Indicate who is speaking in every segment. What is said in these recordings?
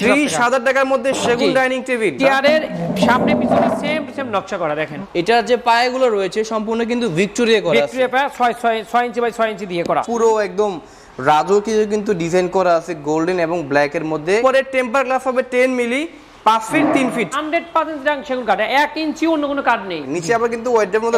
Speaker 1: ত্রিশ হাজার টাকার মধ্যে সেগুন ডাইনিং টেবিল।
Speaker 2: চেয়ারের সামনে পিছনে সেম সেম নকশা করা দেখেন।
Speaker 1: এটার যে পায়েগুলো রয়েছে সম্পূর্ণ কিন্তু ভিক্টোরিয়া করা
Speaker 2: ভিক্টোরিয়া পায়া ইঞ্চি বাই ছয় ইঞ্চি দিয়ে করা।
Speaker 1: পুরো একদম রাজকীয় কিন্তু ডিজাইন করা আছে গোল্ডেন এবং ব্ল্যাক এর মধ্যে। পরে টেম্পার গ্লাস হবে টেন মিলি। পাঁচ ফিট তিন ফিট
Speaker 2: সেগুন কাঠ। এক ইঞ্চি অন্য কোনো কাঠ নেই।
Speaker 1: নিচে আবার কিন্তু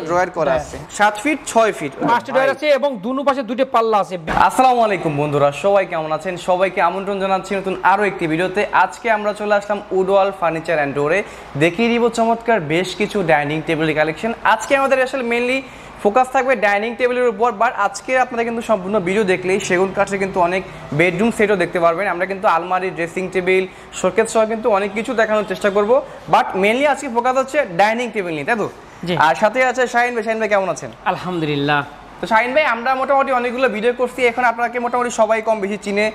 Speaker 1: ড্রয়ার করা আছে। সাত ফিট ছয় ফিট
Speaker 2: পাঁচটা আছে এবং দুনো পাশে দুটো পাল্লা আছে।
Speaker 1: আসসালামু আলাইকুম বন্ধুরা সবাই কেমন আছেন? সবাইকে আমন্ত্রণ জানাচ্ছি নতুন আরও একটি ভিডিওতে। আজকে আমরা চলে আসলাম উডওয়াল ফার্নিচার অ্যান্ড ডোরে। দেখিয়ে দিব চমৎকার বেশ কিছু ডাইনিং টেবিল কালেকশন। আজকে আমাদের আসলে মেনলি ফোকাস থাকবে ডাইনিং টেবিলের উপর বাট আজকে আপনারা কিন্তু সম্পূর্ণ ভিডিও দেখলেই সেগুন কাঠের কিন্তু অনেক বেডরুম সেটও দেখতে পারবেন। আমরা কিন্তু আলমারি ড্রেসিং টেবিল শোকেস সহ কিন্তু অনেক কিছু দেখানোর চেষ্টা করব। বাট মেনলি আজকে ফোকাস হচ্ছে ডাইনিং টেবিল নিয়ে তাই তো। আর সাথে আছে শাহিন ভাই। শাহিন ভাই কেমন আছেন?
Speaker 2: আলহামদুলিল্লাহ।
Speaker 1: তো শাহিন ভাই আমরা মোটামুটি অনেকগুলো ভিডিও করছি। এখন আপনাকে মোটামুটি সবাই কম বেশি চিনে।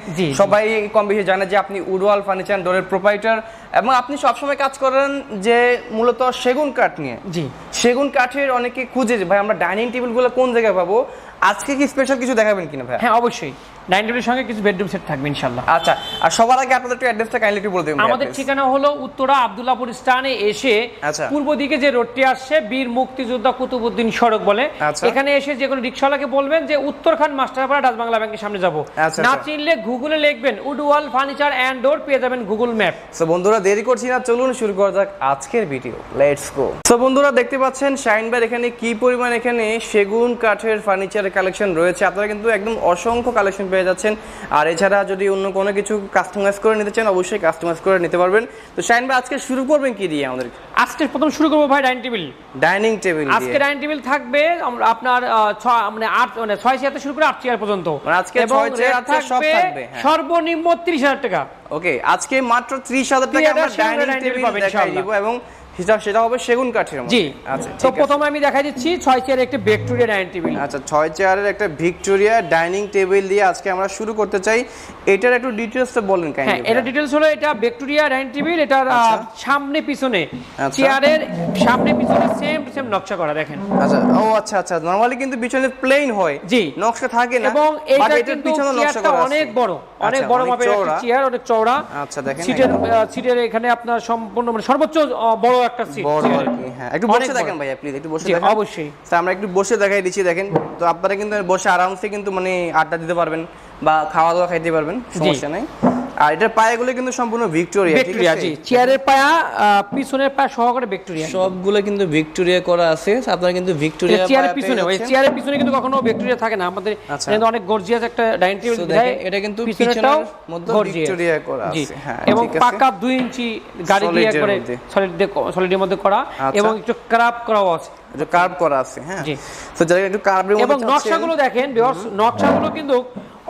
Speaker 1: সবাই কম বেশি জানে যে আপনি উডওয়াল ফার্নিচার ডোরের প্রোপাইটার এবং আপনি সবসময় কাজ করেন যে মূলত সেগুন কাঠ নিয়ে।
Speaker 2: জি।
Speaker 1: সেগুন কাঠের অনেকে খুঁজে ভাই আমরা ডাইনিং টেবিলগুলো কোন জায়গায় পাবো? আজকে কি স্পেশাল কিছু দেখাবেন কিনা ভাই
Speaker 2: হ্যাঁ অবশ্যই। ডাইনিং টেবিলের সঙ্গে কিছু বেডরুম সেট থাকবে ইনশাল্লাহ
Speaker 1: আচ্ছা আর সবার আগে আপনাদের একটু অ্যাড্রেসটা কাইন্ডলি একটু বলে দেবেন
Speaker 2: আমাদের ঠিকানা হলো উত্তরা আবদুল্লাপুর স্থানে এসে
Speaker 1: আচ্ছা।
Speaker 2: পূর্ব দিকে যে রোডটি আসছে বীর মুক্তিযোদ্ধা কুতুবুদ্দিন সড়ক বলে।
Speaker 1: আচ্ছা।
Speaker 2: এখানে এসে যে কোনো রিক্সাওয়ালাকে বলবেন যে উত্তরখান মাস্টারপাড়া ডাচ বাংলা ব্যাংকের সামনে যাব।
Speaker 1: আচ্ছা,
Speaker 2: না। চিনলে গুগলে লিখবেন উডওয়াল ফার্নিচার অ্যান্ড ডোর পেয়ে যাবেন গুগল ম্যাপ।
Speaker 1: সো বন্ধুরা দেরি করছি না চলুন শুরু করা যাক আজকের ভিডিও লেটস গো সো বন্ধুরা দেখতে পাচ্ছেন শাইন ভাই এখানে কি পরিমাণ এখানে সেগুন কাঠের ফার্নিচারের কালেকশন রয়েছে। আপনারা কিন্তু একদম অসংখ্য কালেকশন পেয়ে যাচ্ছেন। আর এছাড়া যদি অন্য কোনো কিছু কাস্টমাইজ করে নিতে চান অবশ্যই কাস্টমাইজ করে নিতে পারবেন। তো শাইন ভাই আজকে শুরু করবেন কি দিয়ে আমাদের?
Speaker 2: আজকে প্রথম শুরু করব ভাই ডাইনিং টেবিল
Speaker 1: ডাইনিং টেবিল
Speaker 2: আজকে ডাইনিং টেবিল থাকবে আমরা- আপনার মানে আট মানে ছয় চেয়ার থেকে শুরু করে আট চেয়ার পর্যন্ত।
Speaker 1: মানে আজকে ছয় চেয়ার থাকবে, হ্যাঁ।
Speaker 2: সর্বনিম্ন ত্রিশ হাজার টাকা।
Speaker 1: ওকে আজকে মাত্র ত্রিশ হাজার টাকা আমরা ডাইনিং টেবিল
Speaker 2: পাবেন
Speaker 1: দেখাই
Speaker 2: ইনশাআল্লাহ।
Speaker 1: দিব এবং সেটা সেটা হবে সেগুন কাঠের
Speaker 2: জি।
Speaker 1: আচ্ছা
Speaker 2: তো প্রথমে আমি দেখাই দিচ্ছি ছয় চেয়ার একটি ভিক্টোরিয়া ডাইনিং টেবিল
Speaker 1: আচ্ছা ছয় চেয়ারের একটা ভিক্টোরিয়া ডাইনিং টেবিল দিয়ে আজকে আমরা শুরু করতে চাই। এটার একটু ডিটেলসটা বলেন
Speaker 2: হ্যাঁ এটা ডিটেলস হলো এটা ভিক্টোরিয়া ডাইনিং টেবিল এটার
Speaker 1: আচ্ছা।
Speaker 2: সামনে পিছনে
Speaker 1: আচ্ছা।
Speaker 2: চেয়ারের সামনে পিছনে সেম সেম নকশা করা দেখেন।
Speaker 1: আচ্ছা ও আচ্ছা আচ্ছা নরমালি কিন্তু পিছনে প্লেন হয়।
Speaker 2: জি।
Speaker 1: নকশা থাকে না
Speaker 2: এবং
Speaker 1: এটার
Speaker 2: কিন্তু
Speaker 1: নকশা
Speaker 2: অনেক বড়। অনেক
Speaker 1: আচ্ছা,
Speaker 2: বড় মাপের একটা চেয়ার অনেক চওড়া।
Speaker 1: আচ্ছা, দেখেন
Speaker 2: সিটের সিটের এখানে আপনার সম্পূর্ণ মানে সর্বোচ্চ বড় একটা সিট
Speaker 1: বড় আর কি হ্যাঁ। একটু বসে দেখেন ভাইয়া প্লিজ একটু বসে দেখেন।
Speaker 2: অবশ্যই।
Speaker 1: তো আমরা একটু বসে দেখাই দিচ্ছি দেখেন। তো আপনারা কিন্তু বসে আরামসে কিন্তু মানে আড্ডা দিতে পারবেন বা খাওয়া দাওয়া খাইতে পারবেন সমস্যা নাই। আর এটার পায়েগুলো কিন্তু সম্পূর্ণ ভিক্টোরিয়া ঠিক
Speaker 2: ভিক্টোরিয়া
Speaker 1: আছে?
Speaker 2: জি চেয়ারের পায়া পিছনের পায়া সহকারে ভিক্টোরিয়া।
Speaker 1: সবগুলো কিন্তু ভিক্টোরিয়া করা আছে আপনারা কিন্তু ভিক্টোরিয়া
Speaker 2: চেয়ারের পিছনে ওই চেয়ারের পিছনে কিন্তু কখনো ভিক্টোরিয়া থাকে না। আমাদের
Speaker 1: আচ্ছা।
Speaker 2: অনেক গর্জিয়াস একটা ডাইনিং টেবিল
Speaker 1: দেখেন, এটা কিন্তু পিছনের মধ্যে ভিক্টোরিয়া করা আছে। হ্যাঁ,
Speaker 2: এবং পাকা দুই ইঞ্চি গাড়ি দিয়ে করে। সলিড সলিডের মধ্যে করা। এবং একটু ক্রাপ করাও আছে।
Speaker 1: এটা কার্ভ করা আছে হ্যাঁ। তো যারা একটু কার্ভের মধ্যে
Speaker 2: এবং নকশাগুলো দেখেন নকশাগুলো কিন্তু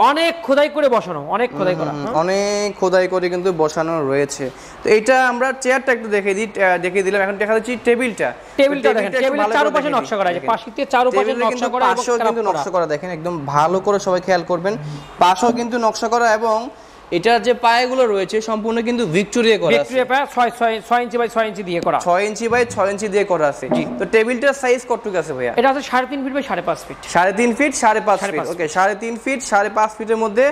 Speaker 2: অনেক খোদাই করে বসানো অনেক খোদাই করা?
Speaker 1: অনেক খোদাই করে কিন্তু বসানো রয়েছে। তো এটা আমরা চেয়ারটা একটু দেখে দিই দেখে দেখিয়ে দিলাম। এখন দেখা যাচ্ছে টেবিলটা।
Speaker 2: টেবিলটা দেখেন টেবিলের চারপাশে নকশা করা আছে পাশিতে চারপাশে নকশা করা এবং
Speaker 1: কিন্তু নকশা করা দেখেন একদম ভালো করে সবাই খেয়াল করবেন। পাশও কিন্তু নকশা করা এবং এটার যে পায়েগুলো রয়েছে সম্পূর্ণ কিন্তু ভিক্টোরিয়া করা
Speaker 2: ভিক্টোরিয়া পায়া ছয় ছয় ছয় ইঞ্চি বাই ছয় ইঞ্চি দিয়ে করা।
Speaker 1: ছয় ইঞ্চি বাই ছয় ইঞ্চি দিয়ে করা আছে।
Speaker 2: জি।
Speaker 1: তো টেবিলটার সাইজ কতটুকু আছে ভাইয়া?
Speaker 2: এটা আছে সাড়ে তিন ফিট বাই সাড়ে পাঁচ ফিট।
Speaker 1: সাড়ে তিন ফিট সাড়ে পাঁচ
Speaker 2: সাড়ে
Speaker 1: ফিট। ওকে সাড়ে তিন ফিট সাড়ে পাঁচ ফিটের মধ্যে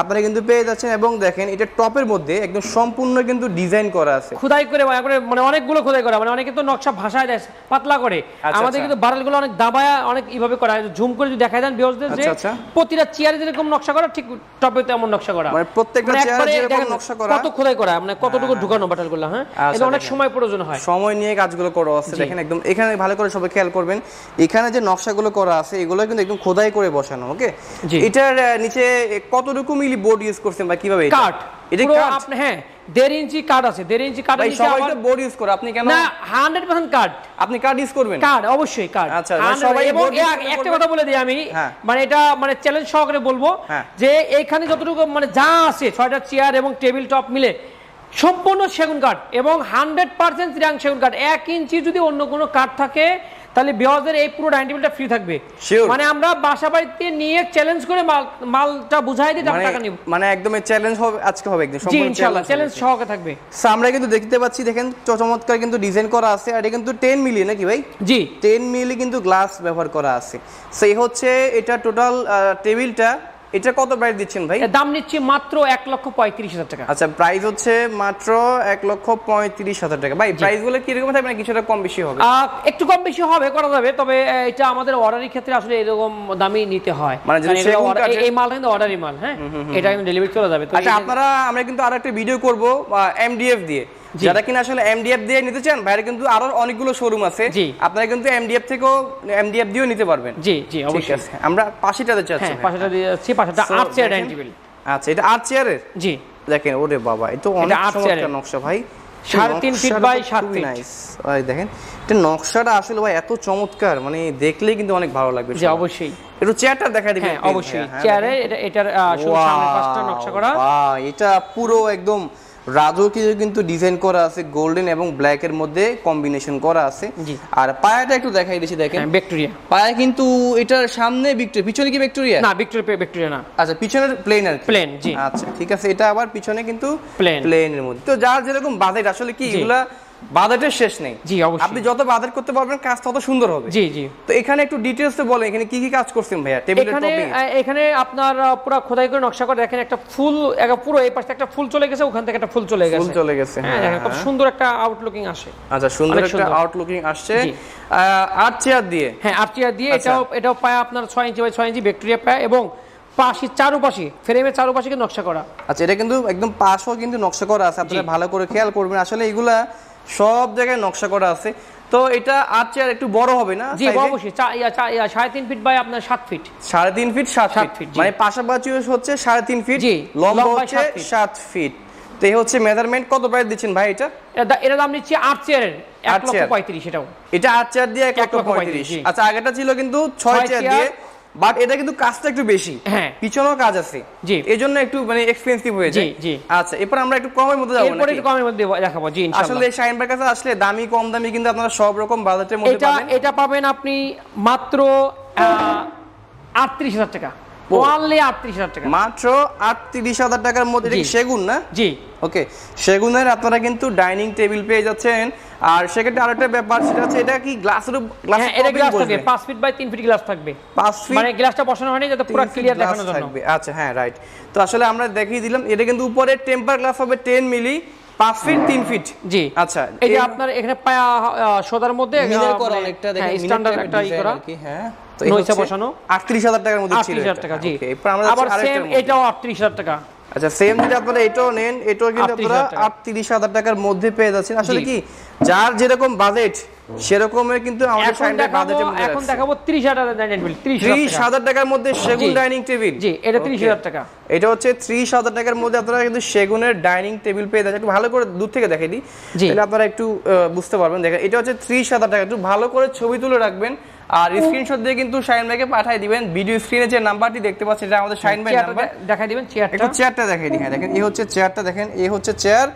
Speaker 1: আপনারা কিন্তু পেয়ে যাচ্ছেন এবং দেখেন এটা টপের মধ্যে একদম সম্পূর্ণ কিন্তু ডিজাইন করা আছে।
Speaker 2: খোদাই করে মানে করে মানে অনেকগুলো খোদাই করা। মানে অনেকে তো নকশা ভাষায় দেয় পাতলা করে।
Speaker 1: আচ্ছা,
Speaker 2: আমাদের
Speaker 1: আচ্ছা।
Speaker 2: কিন্তু বারেলগুলো অনেক দাবায়া অনেক এইভাবে করা হয়। জুম করে যদি দেখাই দেন বিহসদের যে
Speaker 1: আচ্ছা।
Speaker 2: প্রতিটা চেয়ারে যেরকম নকশা করা ঠিক টপে তেমন নকশা করা।
Speaker 1: মানে প্রত্যেকটা চেয়ারে
Speaker 2: একবারে
Speaker 1: নকশা করা।
Speaker 2: কত খোদাই করা মানে কতটুকু ঢুকানো বাটালগুলো হ্যাঁ?
Speaker 1: আচ্ছা,
Speaker 2: এটা অনেক সময় প্রয়োজন হয়।
Speaker 1: সময় নিয়ে কাজগুলো করা আছে দেখেন একদম এখানে ভালো করে সবাই খেয়াল করবেন এখানে যে নকশাগুলো করা আছে এগুলো কিন্তু একদম খোদাই করে বসানো ওকে এটার নিচে কতটুকু মিলি বোর্ড ইউজ করছেন বা কীভাবে
Speaker 2: কাঠ।
Speaker 1: এটা
Speaker 2: হ্যাঁ দেড় ইঞ্চি কাঠ আছে। দেড় ইঞ্চি কাঠ
Speaker 1: ভাই সবাই তো বোর্ড ইউজ করে। আপনি কেন
Speaker 2: না হান্ড্রেড পার্সেন্ট কাঠ
Speaker 1: আপনি কাঠ ইউজ করবেন?
Speaker 2: কার্ড অবশ্যই কার্ড
Speaker 1: আচ্ছা, সবাই
Speaker 2: এবং
Speaker 1: board
Speaker 2: এ-
Speaker 1: display
Speaker 2: একটা কথা বলে দিই আমি।
Speaker 1: হ্যাঁ।
Speaker 2: মানে এটা মানে চ্যালেঞ্জ সহকারে বলব
Speaker 1: হ্যাঁ।
Speaker 2: যে এইখানে যতটুকু মানে যা আছে ছয়টা চেয়ার এবং টেবিল টপ মিলে সম্পূর্ণ সেগুন কাঠ এবং হান্ড্রেড পার্সেন্ট সেগুন কাঠ এক ইঞ্চি যদি অন্য কোনো কাঠ থাকে তাহলে বিহাজের এই পুরো ডাইনিং টেবিলটা ফ্রি থাকবে। মানে আমরা বাসা বাড়িতে নিয়ে চ্যালেঞ্জ করে মাল মালটা বুঝাই দিই
Speaker 1: মানে
Speaker 2: টাকা নিব।
Speaker 1: মানে একদম চ্যালেঞ্জ হবে আজকে হবে একদম সম্পূর্ণ
Speaker 2: ইনশাআল্লাহ চ্যালেঞ্জ
Speaker 1: সহকে
Speaker 2: সহকারে থাকবে।
Speaker 1: আমরা কিন্তু দেখতে পাচ্ছি দেখেন চমৎকার কিন্তু ডিজাইন করা আছে আর এটা কিন্তু 10 মিলি নাকি ভাই?
Speaker 2: জি।
Speaker 1: 10 মিলি কিন্তু গ্লাস ব্যবহার করা আছে। সেই হচ্ছে এটা টোটাল টেবিলটা এটা কত প্রাইস দিচ্ছেন ভাই?
Speaker 2: দাম নিচ্ছি মাত্র এক লক্ষ পঁয়ত্রিশ হাজার টাকা।
Speaker 1: আচ্ছা প্রাইস হচ্ছে মাত্র এক লক্ষ পঁয়ত্রিশ হাজার টাকা। ভাই প্রাইসগুলো কীরকম থাকবে না কিছুটা কম বেশি হবে?
Speaker 2: একটু কম বেশি হবে করা যাবে তবে এটা আমাদের অর্ডারের ক্ষেত্রে আসলে এরকম দামই নিতে হয়।
Speaker 1: মানে
Speaker 2: এই- মালটা কিন্তু অর্ডারই মাল হ্যাঁ? এটা কিন্তু ডেলিভারি চলে যাবে
Speaker 1: আচ্ছা আপনারা আমরা কিন্তু আরও একটা ভিডিও করব এমডিএফ দিয়ে। যারা কিনা আসলে এমডিএফ দিয়ে নিতে চান বাইরে কিন্তু আরও অনেকগুলো শোরুম আছে। আপনারা কিন্তু এমডিএফ থেকেও এমডিএফ দিয়েও নিতে পারবেন।
Speaker 2: জি জি অবশ্যই।
Speaker 1: আমরা পাশিটাতে চাচ্ছি
Speaker 2: হ্যাঁ পাশেটা দিয়ে যাচ্ছি পাশেটা আট চেয়ার। ডাইনিং টেবিল
Speaker 1: আচ্ছা এটা আট চেয়ারের
Speaker 2: জি।
Speaker 1: দেখেন ওরে বাবা এটা অনেক চমৎকার নকশা ভাই।
Speaker 2: সাড়ে তিন feet
Speaker 1: নকশাটা
Speaker 2: সাত
Speaker 1: খুবই ভাই দেখেন এটা নকশাটা আসলে ভাই এত চমৎকার মানে দেখলেই কিন্তু অনেক ভালো লাগবে
Speaker 2: জি অবশ্যই।
Speaker 1: একটু চেয়ারটা দেখা দিবেন
Speaker 2: অবশ্যই।
Speaker 1: ভাইয়া,
Speaker 2: চেয়ারে এটা এটার আহ, শুধু নকশা করা।
Speaker 1: এটা পুরো একদম রাজকীয় কিন্তু ডিজাইন করা আছে গোল্ডেন এবং ব্ল্যাক এর মধ্যে কম্বিনেশন করা আছে। আর পায়াটা একটু দেখাই দিছি দেখেন।
Speaker 2: ভিক্টোরিয়া
Speaker 1: পায়া কিন্তু এটার সামনে ভিক্টোরিয়া পিছনে কি ভিক্টোরিয়া
Speaker 2: না ভিক্টোরিয়া ভিক্টোরিয়া না।
Speaker 1: আচ্ছা পিছনের প্লেন আর
Speaker 2: প্লেন জি।
Speaker 1: আচ্ছা ঠিক আছে এটা আবার পিছনে কিন্তু
Speaker 2: প্লেন
Speaker 1: প্লেনের মধ্যে। তো যার যেরকম বাজেট আসলে কি এগুলা বাজেটের শেষ নেই।
Speaker 2: জি অবশ্যই।
Speaker 1: আপনি যত বাজেট করতে পারবেন কাজ তত সুন্দর হবে।
Speaker 2: জি জি।
Speaker 1: তো এখানে একটু ডিটেইলস বলেন এখানে কি কি কাজ করছেন ভাইয়া? টেবিলের
Speaker 2: এখানে আপনার পুরো খোদাই করে নকশা করে দেখেন একটা ফুল পুরো এই পাশে একটা ফুল চলে গেছে ওখান থেকে একটা ফুল চলে
Speaker 1: ফুল চলে গেছে
Speaker 2: হ্যাঁ দেখেন খুব সুন্দর একটা আউটলুকিং আসে।
Speaker 1: আচ্ছা সুন্দর একটা আউটলুকিং আসছে। আট চেয়ার দিয়ে।
Speaker 2: হ্যাঁ চেয়ার দিয়ে
Speaker 1: আচ্ছা।
Speaker 2: এটাও এটাও পায় আপনার ছয় ইঞ্চি বাই ছয় ইঞ্চি ভিক্টোরিয়া পায় এবং পাশি চারুপাশে ফ্রেমের চারুপাশে নকশা করা।
Speaker 1: আচ্ছা এটা কিন্তু একদম পাশও কিন্তু নকশা করা আছে আপনারা ভালো করে খেয়াল করবেন। আসলে এগুলা সব জায়গায় নকশা করা আছে। তো এটা আট চেয়ার একটু বড় হবে না
Speaker 2: জি অবশ্যই। সাড়ে তিন ফিট বাই আপনার সাত ফিট
Speaker 1: সাড়ে তিন ফিট সাত ফিট মানে পাশাপাশি হচ্ছে সাড়ে তিন ফিট লম্বা হচ্ছে
Speaker 2: সাত
Speaker 1: ফিট তো এই হচ্ছে মেজারমেন্ট কত প্রাইস দিচ্ছেন ভাই এটা?
Speaker 2: এটা দাম নিচ্ছি আট চেয়ারের। এক লক্ষ। পঁয়ত্রিশ এটাও।
Speaker 1: এটা আট চেয়ার দিয়ে এক লক্ষ পঁয়ত্রিশ। আচ্ছা আগেটা ছিল কিন্তু ছয় চেয়ার। দিয়ে বাট এটা কিন্তু কাজটা একটু বেশি।
Speaker 2: হ্যাঁ।
Speaker 1: পিছনেও কাজ আছে।
Speaker 2: জি।
Speaker 1: এই জন্য একটু মানে এক্সপেন্সিভ হয়ে যায়।
Speaker 2: জি।
Speaker 1: আচ্ছা এরপর আমরা একটু কমের মধ্যে যাব
Speaker 2: এরপর একটু কমের মধ্যে দেখাবো জি ইনশাআল্লাহ।
Speaker 1: আসলে শাইন ভাইয়ের কাছে আসলে দামি কম দামি কিন্তু আপনারা সব রকম বাজেটের মধ্যে
Speaker 2: এটা
Speaker 1: পাবেন।
Speaker 2: এটা পাবেন আপনি মাত্র আটত্রিশ হাজার টাকা।
Speaker 1: ও।
Speaker 2: ওয়ানলি টাকা।
Speaker 1: মাত্র আটত্রিশ হাজার টাকার মধ্যে এটা কি
Speaker 2: জি।
Speaker 1: সেগুন না?
Speaker 2: জি।
Speaker 1: ওকে সেগুনের আপনারা কিন্তু ডাইনিং টেবিল পেয়ে যাচ্ছেন। আর সেক্ষেত্রে আরেকটা ব্যাপার সেটা হচ্ছে এটা কি গ্লাসের গ্লাস
Speaker 2: এটা গ্লাস থাকবে পাঁচ ফিট বাই ফিট গ্লাস থাকবে।
Speaker 1: ফিট
Speaker 2: মানে গ্লাসটা বসানো হয়নি যাতে পুরো ক্লিয়ার দেখানোর জন্য।
Speaker 1: থাকবে। আচ্ছা হ্যাঁ রাইট তো আসলে আমরা দেখিয়ে দিলাম এটা কিন্তু উপরে টেম্পার গ্লাস হবে টেন মিলি পাঁচ ফিট তিন ফিট
Speaker 2: জি।
Speaker 1: আচ্ছা
Speaker 2: এই যে আপনার এখানে পায়া আহ, সোদার মধ্যে
Speaker 1: মিনের করা
Speaker 2: মানে,
Speaker 1: অনেকটা
Speaker 2: হ্যাঁ,
Speaker 1: দেখেন
Speaker 2: স্ট্যান্ডার্ড একটা ই করা।
Speaker 1: হ্যাঁ। তো
Speaker 2: নইসা বসানো।
Speaker 1: আটত্রিশ হাজার টাকার মধ্যে ছিল
Speaker 2: আটত্রিশ হাজার
Speaker 1: এটা।
Speaker 2: টাকা জি।
Speaker 1: Okay, এরপর আমরা
Speaker 2: আবার সেম এটাও আটত্রিশ হাজার টাকা।
Speaker 1: আচ্ছা সেম যদি আপনারা এটাও নেন এটাও কিন্তু আপনারা। আটত্রিশ হাজার টাকার মধ্যে পেয়ে যাচ্ছেন। আসলে কি যার যেরকম বাজেট সেরকমের কিন্তু আমাদের সাইডে বাজেটের
Speaker 2: এখন দেখাবো ডাইনিং টেবিল
Speaker 1: টাকার মধ্যে সেগুন ডাইনিং টেবিল
Speaker 2: জি এটা ত্রিশ হাজার টাকা।
Speaker 1: এটা হচ্ছে ত্রিশ হাজার টাকার মধ্যে আপনারা কিন্তু সেগুনের ডাইনিং টেবিল পেয়ে যাচ্ছেন। একটু ভালো করে দূর থেকে দেখে দিই। তাহলে আপনারা একটু বুঝতে পারবেন। দেখেন এটা হচ্ছে ত্রিশ হাজার টাকা। একটু ভালো করে ছবি তুলে রাখবেন। আর স্ক্রিনশট দিয়ে কিন্তু শাইন ভাইকে পাঠিয়ে দিবেন। ভিডিও স্ক্রিনে যে নাম্বারটি দেখতে পাচ্ছেন এটা আমাদের শাইন ভাই নাম্বার।
Speaker 2: দেখাই দিবেন চেয়ারটা।
Speaker 1: একটু চেয়ারটা দেখাই দিই হ্যাঁ দেখেন এই হচ্ছে চেয়ারটা দেখেন এই হচ্ছে চেয়ার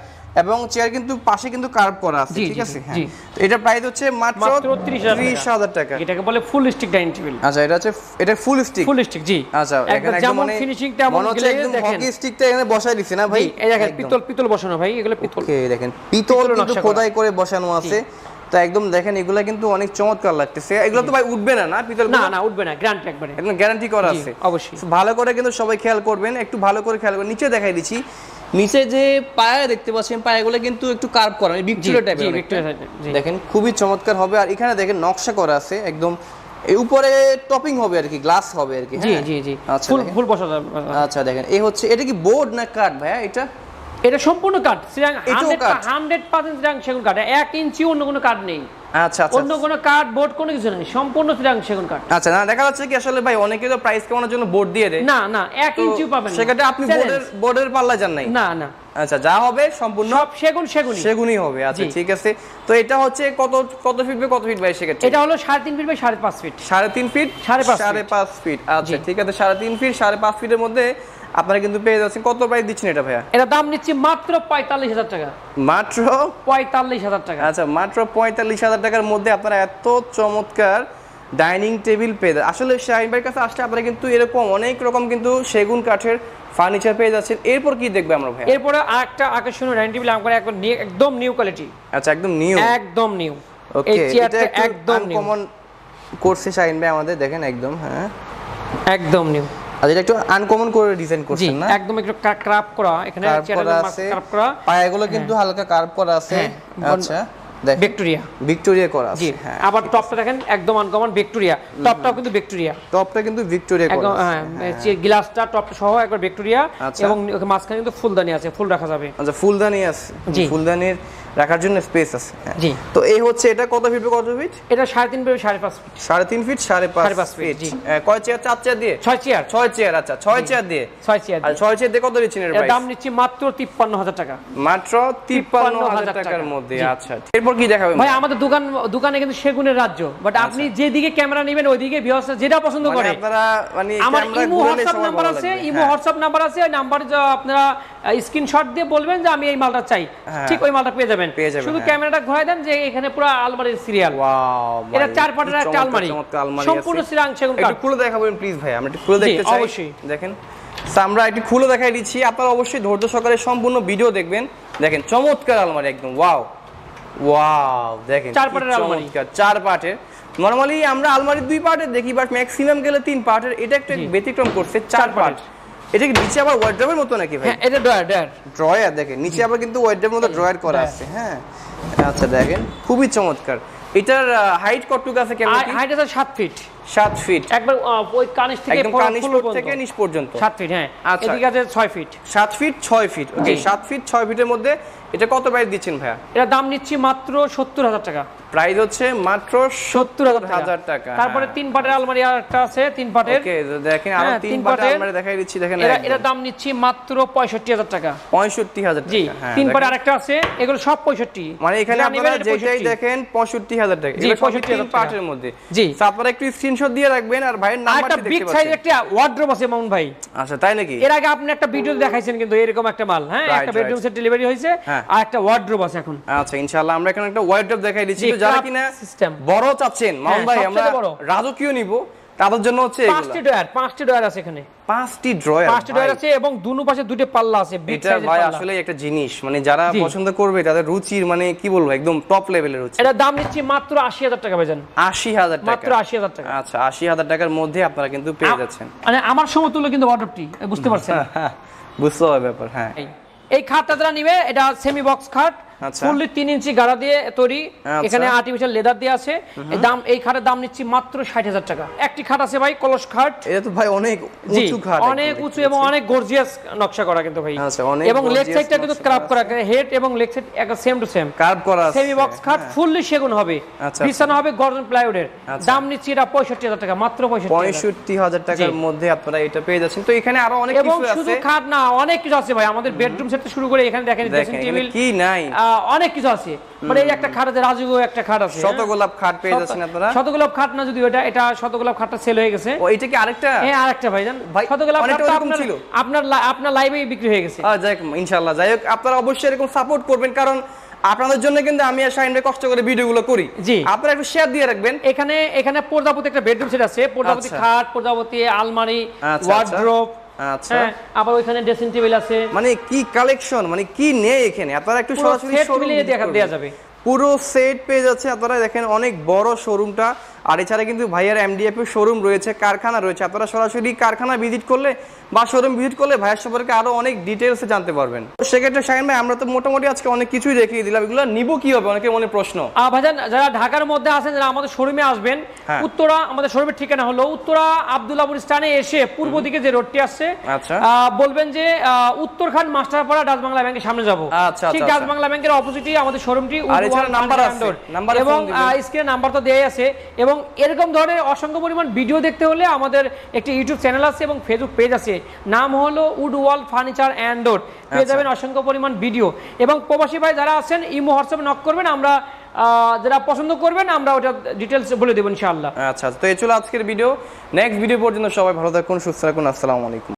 Speaker 1: এবং চেয়ার কিন্তু পাশে কিন্তু কার্ভ করা আছে ঠিক আছে? হ্যাঁ তো এটা প্রাইস হচ্ছে মাত্র
Speaker 2: মাত্র 30,000
Speaker 1: ত্রিশ হাজার টাকা।
Speaker 2: এটাকে বলে ফুল স্টিক ডাইনিং টেবিল
Speaker 1: আচ্ছা এটা হচ্ছে এটা ফুল স্টিক
Speaker 2: ফুল স্টিক জি।
Speaker 1: আচ্ছা
Speaker 2: একদম
Speaker 1: এখানে একদম
Speaker 2: যেমন
Speaker 1: মানে
Speaker 2: ফিনিশিং তেমন
Speaker 1: মনে হচ্ছে একদম
Speaker 2: দেখেন।
Speaker 1: হকি স্টিকটা এখানে বসাই দিছে না ভাই?
Speaker 2: এই দেখেন পিতল পিতল বসানো ভাই এগুলো পিতল।
Speaker 1: ওকে দেখেন পিতল কিন্তু খোদাই করে বসানো আছে। তো একদম দেখেন এগুলা কিন্তু অনেক চমৎকার লাগতেছে। এগুলো তো ভাই উঠবে না না? পিতল
Speaker 2: না না উঠবে না গ্রান্ট একবারে।
Speaker 1: একদম গ্যারান্টি করা আছে।
Speaker 2: অবশ্যই।
Speaker 1: ভালো করে কিন্তু সবাই খেয়াল করবেন একটু ভালো করে খেয়াল করবেন। নিচে দেখাই দিচ্ছি। নিচে যে পায়া দেখতে পাচ্ছেন পায়াগুলো কিন্তু একটু কার্ভ করা মানে ভিক্টোরিয়া টাইপের। দেখেন খুবই চমৎকার হবে। আর এখানে দেখেন নকশা করা আছে একদম। এই উপরে টপিং হবে আর কি গ্লাস হবে আর কি
Speaker 2: জি
Speaker 1: হ্যাঁ?
Speaker 2: জি জি।
Speaker 1: আচ্ছা
Speaker 2: ফুল
Speaker 1: দেখেন।
Speaker 2: ফুল বসা
Speaker 1: আচ্ছা দেখেন। এই হচ্ছে এটা কি বোর্ড না কাঠ ভাইয়া এটা?
Speaker 2: এটা সম্পূর্ণ কাঠ
Speaker 1: এটাও কাঠ?
Speaker 2: হান্ড্রেড পার্সেন্ট শ্রীরাং সেগুন কাঠ এক ইঞ্চি অন্য কোনো কাঠ নেই।
Speaker 1: আচ্ছা আচ্ছা।
Speaker 2: অন্য কোনো কাঠ বোর্ড কোনো কিছু নেই। সম্পূর্ণ শ্রীরাং সেগুন কাঠ
Speaker 1: আচ্ছা না দেখা যাচ্ছে কি আসলে ভাই অনেকে তো প্রাইস কমানোর জন্য বোর্ড দিয়ে দেয়।
Speaker 2: না না এক ইঞ্চিও পাবেন না।
Speaker 1: সেক্ষেত্রে আপনি বোর্ডের বোর্ডের পাল্লা যান নাই।
Speaker 2: না না।
Speaker 1: আচ্ছা যা হবে সম্পূর্ণ
Speaker 2: সব সেগুন সেগুনই।
Speaker 1: সেগুনই হবে। আচ্ছা ঠিক আছে। তো এটা হচ্ছে কত কত ফিট বাই কত ফিট ভাই সেক্ষেত্রে?
Speaker 2: এটা হলো সাড়ে তিন ফিট বাই সাড়ে পাঁচ ফিট
Speaker 1: সাড়ে তিন ফিট
Speaker 2: সাড়ে পাঁচ
Speaker 1: সাড়ে পাঁচ ফিট আচ্ছা ঠিক আছে সাড়ে তিন ফিট সাড়ে পাঁচ ফিটের মধ্যে আপনারা কিন্তু পেয়ে যাচ্ছেন। কত প্রাইস দিচ্ছেন এটা ভাইয়া?
Speaker 2: এটা দাম নিচ্ছি মাত্র পঁয়তাল্লিশ হাজার টাকা।
Speaker 1: মাত্র?
Speaker 2: পঁয়তাল্লিশ হাজার টাকা।
Speaker 1: আচ্ছা মাত্র পঁয়তাল্লিশ হাজার টাকার মধ্যে আপনারা এত চমৎকার ডাইনিং টেবিল পেয়ে। আসলে শাহিন ভাইয়ের কাছে আসলে আপনারা কিন্তু এরকম অনেক রকম কিন্তু সেগুন কাঠের ফার্নিচার পেয়ে যাচ্ছেন। এরপর কি দেখবে আমরা ভাইয়া?
Speaker 2: এরপরে আরেকটা আকর্ষণীয় ডাইনিং টেবিল আমার new- একদম নিউ কোয়ালিটি
Speaker 1: আচ্ছা একদম নিউ
Speaker 2: একদম নিউ
Speaker 1: ওকে এটা একদম
Speaker 2: একদম
Speaker 1: কমন করছে শাহিন ভাই আমাদের দেখেন একদম হ্যাঁ।
Speaker 2: একদম নিউ
Speaker 1: আর এটা একটু আনকমন করে ডিজাইন করছেন না?
Speaker 2: একদম একটু করা এখানে
Speaker 1: কার্ভ করা
Speaker 2: ক্রাপ করা।
Speaker 1: পায়াগুলো কিন্তু হালকা কার্ভ করা আছে।
Speaker 2: হ্যাঁ,
Speaker 1: আচ্ছা দেখ।
Speaker 2: ভিক্টোরিয়া
Speaker 1: ভিক্টোরিয়া করা আছে হ্যাঁ
Speaker 2: আবার টপটা দেখেন একদম আনকমন ভিক্টোরিয়া টপটাও কিন্তু ভিক্টোরিয়া
Speaker 1: টপটা কিন্তু ভিক্টোরিয়া করা আছে
Speaker 2: হ্যাঁ গ্লাসটা টপ সহ একবার ভিক্টোরিয়া
Speaker 1: আচ্ছা।
Speaker 2: এবং মাঝখানে কিন্তু ফুলদানি আছে ফুল রাখা যাবে।
Speaker 1: আচ্ছা ফুলদানি আছে। ফুলদানির রাখার জন্য স্পেস আছে হ্যাঁ।
Speaker 2: জি।
Speaker 1: তো এই হচ্ছে এটা কত ফিট কত ফিট
Speaker 2: এটা সাড়ে তিন বাই সাড়ে পাঁচ ফিট
Speaker 1: সাড়ে তিন ফিট সাড়ে পাঁচ ফিট
Speaker 2: জি।
Speaker 1: কয় চেয়ার চার চেয়ার দিয়ে?
Speaker 2: ছয় চেয়ার
Speaker 1: ছয় চেয়ার আচ্ছা ছয় চেয়ার দিয়ে?
Speaker 2: ছয় চেয়ার
Speaker 1: আর ছয় চেয়ার দিয়ে কত দিচ্ছেন এর
Speaker 2: দাম নিচ্ছি মাত্র তিপ্পান্ন হাজার টাকা।
Speaker 1: মাত্র তিপ্পান্ন হাজার
Speaker 2: 53,000
Speaker 1: টাকার মধ্যে আচ্ছা এরপর কি দেখাবেন?
Speaker 2: ভাই আমাদের দোকান দোকানে কিন্তু সেগুনের রাজ্য বাট আপনি যেদিকে ক্যামেরা নেবেন ওইদিকে বিহসা যেটা পছন্দ
Speaker 1: আচ্ছা। মানে
Speaker 2: করে।
Speaker 1: আপনারা মানে
Speaker 2: আমার ইমো হোয়াটসঅ্যাপ নাম্বার আছে ইমো
Speaker 1: হ্যাঁ।
Speaker 2: হোয়াটসঅ্যাপ নাম্বার আছে ওই নাম্বার আপনারা স্ক্রিনশট দিয়ে বলবেন যে আমি এই মালটা চাই।
Speaker 1: হ্যাঁ।
Speaker 2: ঠিক ওই মালটা পেয়ে যাবেন।
Speaker 1: পেয়ে যাবেন,
Speaker 2: শুধু
Speaker 1: হ্যাঁ।
Speaker 2: ক্যামেরাটা ঘোরাই দেন যে এখানে পুরো আলমারির সিরিয়াল।
Speaker 1: Wow,
Speaker 2: এটা চার পাটের একটা আলমারি। সম্পূর্ণ
Speaker 1: আছে।
Speaker 2: সিরাং সেগুন
Speaker 1: একটু খুলে দেখাবেন প্লিজ ভাই আমরা একটু খুলে দেখতে চাই।
Speaker 2: অবশ্যই।
Speaker 1: দেখেন আমরা একটু খুলে দেখাই দিচ্ছি। আপনারা অবশ্যই ধৈর্য সহকারে সম্পূর্ণ ভিডিও দেখবেন। দেখেন চমৎকার আলমারি একদম ওয়াও। ওয়াও দেখেন
Speaker 2: চার পাটের আলমারি।
Speaker 1: চার পার্টের নরমালি আমরা আলমারি দুই পার্টের দেখি বাট ম্যাক্সিমাম গেলে তিন পার্টের এটা একটু ব্যতিক্রম করছে চার পার্ট এটা কি নিচে আবার ওয়ার্ড্রপের মতো নাকি ভাই?
Speaker 2: হ্যাঁ এটা ড্রয়ার ড্রয়ার
Speaker 1: ড্রয়ার দেখেন নিচে আবার কিন্তু ওয়ার্ডের মতো ড্রয়ার করা আছে হ্যাঁ। আচ্ছা দেখেন খুবই চমৎকার। এটার হাইট কতটুকু আছে কেমন
Speaker 2: হাইট আছে সাত ফিট
Speaker 1: সাত ফিট
Speaker 2: একবার ওই কানিশ থেকে পুরো
Speaker 1: কানিশ। থেকে নিচ পর্যন্ত।
Speaker 2: সাত ফিট হ্যাঁ।
Speaker 1: আচ্ছা।
Speaker 2: এদিকে আছে ছয় ফিট
Speaker 1: সাত ফিট ছয় ফিট ওকে
Speaker 2: জি।
Speaker 1: সাত ফিট ছয় ফিটের মধ্যে এটা কত প্রাইস দিচ্ছেন ভাইয়া?
Speaker 2: এটা দাম নিচ্ছি মাত্র সত্তর হাজার টাকা।
Speaker 1: প্রাইস হচ্ছে মাত্র
Speaker 2: সত্তর
Speaker 1: হাজার টাকা।
Speaker 2: তারপরে তিন পাটের আলমারি আর একটা আছে তিন পাটের।
Speaker 1: ওকে দেখেন আরও
Speaker 2: হ্যাঁ,
Speaker 1: তিন
Speaker 2: পাটের।
Speaker 1: আমরা দেখাই দিচ্ছি দেখেন
Speaker 2: এরা
Speaker 1: একদম।
Speaker 2: এরা দাম নিচ্ছি মাত্র পঁয়ষট্টি হাজার টাকা।
Speaker 1: পঁয়ষট্টি হাজার
Speaker 2: জি
Speaker 1: টাকা হ্যাঁ
Speaker 2: তিন
Speaker 1: দেখেন।
Speaker 2: পাটে আরেকটা আছে এগুলো সব পঁয়ষট্টি।
Speaker 1: মানে এখানে আপনারা যেটাই দেখেন পঁয়ষট্টি হাজার টাকা।
Speaker 2: জি,
Speaker 1: এগুলো সবই
Speaker 2: 65,000
Speaker 1: তিন মধ্যে।
Speaker 2: জি।
Speaker 1: আপনারা একটু স্ক্রিনশট দিয়ে রাখবেন আর ভাইয়ের
Speaker 2: আর একটা বিগ সাইজ একটা ওয়ার্ড্রোব আছে মামুন ভাই।
Speaker 1: আচ্ছা তাই নাকি?
Speaker 2: এর আগে আপনি একটা ভিডিও দেখাইছেন কিন্তু এরকম একটা মাল হ্যাঁ? একটা বেডরুম সেট ডেলিভারি হয়েছে
Speaker 1: হ্যাঁ।
Speaker 2: আর একটা ওয়ার্ড্রোব আছে এখন।
Speaker 1: আচ্ছা ইনশাআল্লাহ আমরা এখন একটা ওয়ার্ড্রোব দেখাই দিচ্ছি। যারা কিনা
Speaker 2: সিস্টেম
Speaker 1: বড় চাচ্ছেন মামুন
Speaker 2: হ্যাঁ,
Speaker 1: ভাই আমরা। রাজকীয় নিব। তাদের জন্য হচ্ছে।
Speaker 2: পাঁচটি ডয়ার পাঁচটি ডয়ার আছে এখানে।
Speaker 1: পাঁচটি ড্রয়ার
Speaker 2: পাঁচটি ডয়ার আছে এবং দুনো পাশে দুটো পাল্লা আছে
Speaker 1: এটা ভাই আসলে একটা জিনিস মানে যারা পছন্দ করবে তাদের রুচির মানে কি বলব একদম টপ লেভেলের রুচি।
Speaker 2: এটা দাম নিচ্ছি মাত্র আশি হাজার টাকা ভাইজান।
Speaker 1: আশি হাজার
Speaker 2: মাত্র
Speaker 1: টাকা
Speaker 2: আশি হাজার টাকা।
Speaker 1: আচ্ছা আশি হাজার টাকার মধ্যে আপনারা কিন্তু পেয়ে যাচ্ছেন।
Speaker 2: মানে আমার সমতুল্য কিন্তু ওয়ার্ড্রোবটি বুঝতে পারছেন?
Speaker 1: বুঝতে হবে ব্যাপার হ্যাঁ।
Speaker 2: এই- খাটটা যারা নিবে এটা সেমি বক্স খাট। ফুললি তিন ইঞ্চি গাড়া দিয়ে তৈরি।
Speaker 1: আচ্ছা।
Speaker 2: এখানে আর্টিফিশিয়াল লেদার দিয়ে আছে। দাম এই খাটের দাম নিচ্ছি মাত্র ষাট হাজার টাকা। একটি খাট আছে ভাই কলস খাট।
Speaker 1: এটা তো ভাই অনেক উঁচু খাট
Speaker 2: অনেক উঁচু এবং অনেক গর্জিয়াস নকশা করা কিন্তু ভাই।
Speaker 1: আচ্ছা,
Speaker 2: এবং লেগ সাইডটা কিন্তু ক্রাপ
Speaker 1: করা
Speaker 2: হেড এবং লেগ সাইড একটা সেম টু সেম
Speaker 1: কার্ভ করা আছে।
Speaker 2: সেমি বক্স খাট ফুললি সেগুন হবে।
Speaker 1: আচ্ছা,
Speaker 2: বিছানা হবে গর্জন প্লাইউডের
Speaker 1: আচ্ছা।
Speaker 2: দাম নিচ্ছি এটা পঁয়ষট্টি হাজার টাকা মাত্র পঁয়ষট্টি হাজার।
Speaker 1: টাকার মধ্যে আপনারা এটা পেয়ে যাচ্ছেন। তো এখানে আরও অনেক
Speaker 2: এবং
Speaker 1: কিছু
Speaker 2: শুধু খাট না অনেক কিছু আছে ভাই। আমাদের বেডরুম সেট থেকে শুরু করে এখানে দেখেন ড্রেসিং টেবিল
Speaker 1: কি নাই।
Speaker 2: অনেক কিছু আছে। মানে এই একটা খাট আছে রাজু একটা খাট আছে।
Speaker 1: শত গোলাপ খাট পেয়ে? যাচ্ছেন আপনারা?
Speaker 2: শতগোলাপ খাট না যদি ওটা এটা শতগোলাপ খাটটা সেল হয়ে গেছে।
Speaker 1: ও এটা কি আরেকটা?
Speaker 2: হ্যাঁ আরেকটা ভাইজান
Speaker 1: ভাই,
Speaker 2: শতগোলাপ খাটটা আপনার
Speaker 1: ছিল।
Speaker 2: আপনার আপনার লাইভেই বিক্রি হয়ে গেছে।
Speaker 1: যাই হোক ইনশাল্লাহ যাই হোক আপনারা অবশ্যই এরকম সাপোর্ট করবেন কারণ আপনাদের জন্য কিন্তু আমি আর শাহিন কষ্ট করে ভিডিওগুলো করি।
Speaker 2: জি।
Speaker 1: আপনারা একটু শেয়ার দিয়ে রাখবেন।
Speaker 2: এখানে এখানে প্রজাপতি একটা বেডরুম সেট আছে। প্রজাপতি
Speaker 1: আচ্ছা।
Speaker 2: খাট প্রজাপতি আলমারি
Speaker 1: আচ্ছা,
Speaker 2: ওয়ার্ড্রোব
Speaker 1: আচ্ছা।
Speaker 2: হ্যাঁ আবার ওইখানে ড্রেসিং টেবিল আছে।
Speaker 1: মানে কি কালেকশন মানে কি নেই এখানে? আপনারা একটু সরাসরি
Speaker 2: দেখা দেওয়া যাবে।
Speaker 1: পুরো সেট পেয়ে যাচ্ছে আপনারা। দেখেন অনেক বড় শোরুমটা আর এছাড়া কিন্তু ভাইয়ার এমডিএফ এর শোরুম রয়েছে কারখানা রয়েছে। আপনারা সরাসরি কারখানা ভিজিট করলে বা শোরুম ভিজিট করলে ভাইয়ের সম্পর্কে আরও অনেক ডিটেলসে জানতে পারবেন। সেক্ষেত্রে শাহিন ভাই আমরা তো মোটামুটি আজকে অনেক কিছুই দেখিয়ে দিলাম। এগুলো নিব কি হবে? অনেকের মনে প্রশ্ন।
Speaker 2: ভাইজান যারা ঢাকার মধ্যে আছেন যারা আমাদের শোরুমে আসবেন
Speaker 1: হ্যাঁ।
Speaker 2: উত্তরা আমাদের শোরুমের ঠিকানা হলো উত্তরা আব্দুল্লাপুর স্থানে এসে পূর্ব দিকে যে রোডটি আসছে
Speaker 1: আচ্ছা।
Speaker 2: বলবেন যে উত্তরখান মাস্টারপাড়া ডাচ বাংলা ব্যাংকের সামনে যাব।
Speaker 1: আচ্ছা,
Speaker 2: ঠিক
Speaker 1: আচ্ছা,
Speaker 2: ডাচ
Speaker 1: আচ্ছা।
Speaker 2: বাংলা ব্যাংকের অপোজিটে আমাদের শোরুমটি
Speaker 1: নাম্বার
Speaker 2: এবং স্ক্রিনে নাম্বার তো দেয়াই আছে। এবং এরকম ধরনের অসংখ্য পরিমাণ ভিডিও দেখতে হলে আমাদের একটি ইউটিউব চ্যানেল আছে এবং ফেসবুক পেজ আছে। নাম হলো wood wall furniture and door পেয়ে
Speaker 1: আচ্ছা।
Speaker 2: যাবেন অসংখ্য পরিমাণ ভিডিও এবং প্রবাসী ভাই যারা আছেন ইমো হোয়াটসঅ্যাপে নক করবেন আমরা যারা পছন্দ করবেন আমরা ওটা ডিটেলস বলে দেবো ইনশাআল্লাহ।
Speaker 1: আচ্ছা তো এই ছিল আজকের ভিডিও নেক্সট ভিডিও পর্যন্ত সবাই ভালো থাকুন সুস্থ থাকুন। আসসালামু আলাইকুম।